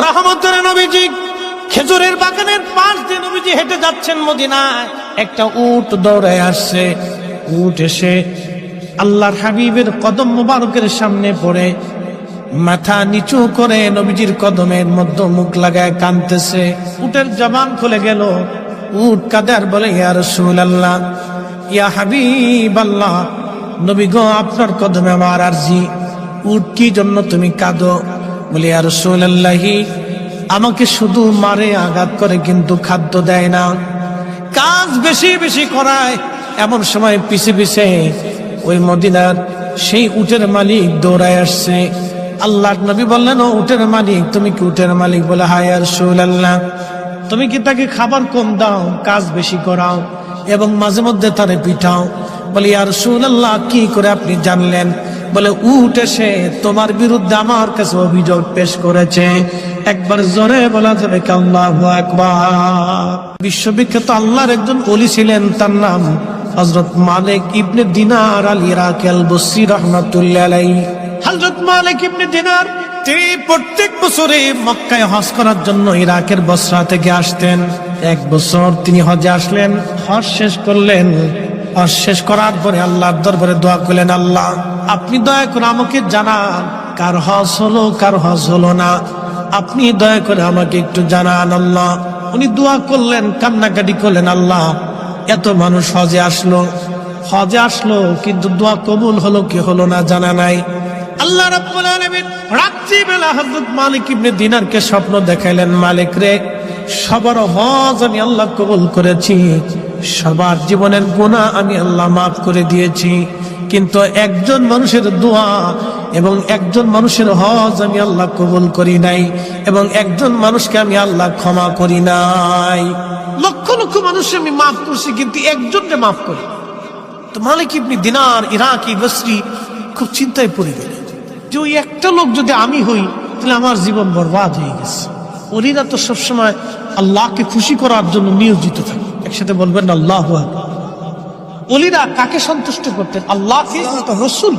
রহমতের নবীজি, খেজুরের বাগানের পাশ দিয়ে নবীজি হেঁটে যাচ্ছেন মদিনায়। একটা উট দৌড়ে আসছে। উট এসে আল্লাহর হাবিবের কদম মোবারকের সামনে পড়ে। মাথা নিচু করে নবীজির কদমের মধ্যে মুখ লাগায় কানতেছে উটের জবান খুলে গেল। উট কাদার বলে, ইয়া রসুল আল্লাহ ইয়া হাবিব আল্লাহ নবী গো, আপনার কদমে আমার আরজি। উট কি জন্য তুমি কাঁদো? বলি আর রাসূলুল্লাহি, আমাকে শুধু মারে আঘাত করে, কিন্তু খাদ্য দেয় না। কাজ বেশি বেশি করায়। এমন সময় পিছে পিছে ওই মদিনার সেই উটের মালিক দৌড়ায় আসছে। আল্লাহ নবী বললেন, ও উটের মালিক, তুমি কি উটের মালিক? বলে, হায় আর আল্লাহ তুমি কি তাকে খাবার কম দাও, কাজ বেশি করাও এবং মাঝে মধ্যে তারে পিঠাও বলি আর আল্লাহ কি করে আপনি জানলেন? বলে, উঠ এসে, তোমার বিরুদ্ধে আমার কাছে অভিযোগ পেশ করেছে। একবার জোরে বলা যাবে আল্লাহু আকবার। বিশ্ববিখ্যাত আল্লাহর একজন অলি ছিলেন, তার নাম হজরত মালিক ইবনে দিনার আল ইরাক আল বসরি রহমাতুল্লাহ হজরত মালিক ইবনে দিনার, তিনি প্রত্যেক বছরে মক্কায় হজ করার জন্য ইরাকের বসরা থেকে আসতেন। এক বছর তিনি হজে আসলেন, হজ শেষ করলেন। শেষ করার পরে আল্লাহর দরবারে দোয়া করলেন, আল্লাহ, আপনি দয়া করে আমাকে জানান, কার হজ হলো, কার হজ হলো না। আপনি দয়া করে আমাকে একটু জানান, আল্লাহ। উনি দোয়া করলেন, কান্নাকাটি করলেন, আল্লাহ, এত মানুষ হজে আসলো হজে আসলো, কিন্তু দোয়া কবুল হলো কি হলো না জানা নাই। আল্লাহ রাব্বুল আলামিন রাত্রি বেলা হযরত মালিক ইবনে দিনারকে স্বপ্ন দেখাইলেন, মালিক রে, সবার হজ আমি আল্লাহ কবুল করেছি সবার জীবনের গুনাহ আমি আল্লাহ মাফ করে দিয়েছি। কিন্তু একজন মানুষের দোয়া এবং একজন মানুষের হজ আমি আল্লাহ কবুল করি নাই এবং একজন মানুষকে আমি আল্লাহ ক্ষমা করি নাই। লক্ষ লক্ষ মানুষ আমি মাফ করছি, কিন্তু একজনকে মাফ করি তো মালিক ইবনি দিনার, ইরাকি বসরি খুব চিন্তায় পড়ে গেলেন। যে ওই একটা লোক যদি আমি হই, তাহলে আমার জীবন বরবাদ হয়ে গেছে। ওলিরা তো সবসময় আল্লাহকে খুশি করার জন্য নিয়োজিত থাকে। একসাথে বলবেন আল্লাহ অলিরা কাকে সন্তুষ্ট করতেন? আল্লাহকে রসুল।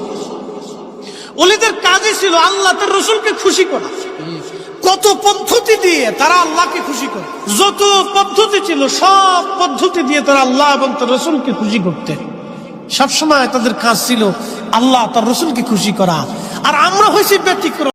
অলিদের কাজই ছিল আল্লাহ তার রসুলকে খুশি করা। কত পদ্ধতি দিয়ে তারা আল্লাহকে খুশি করে। যত পদ্ধতি ছিল সব পদ্ধতি দিয়ে তারা আল্লাহ এবং তার রসুলকে খুশি করতেন। সবসময় তাদের কাজ ছিল আল্লাহ তার রসুলকে খুশি করা। আর আমরা হয়েছি ব্যতিক্রম।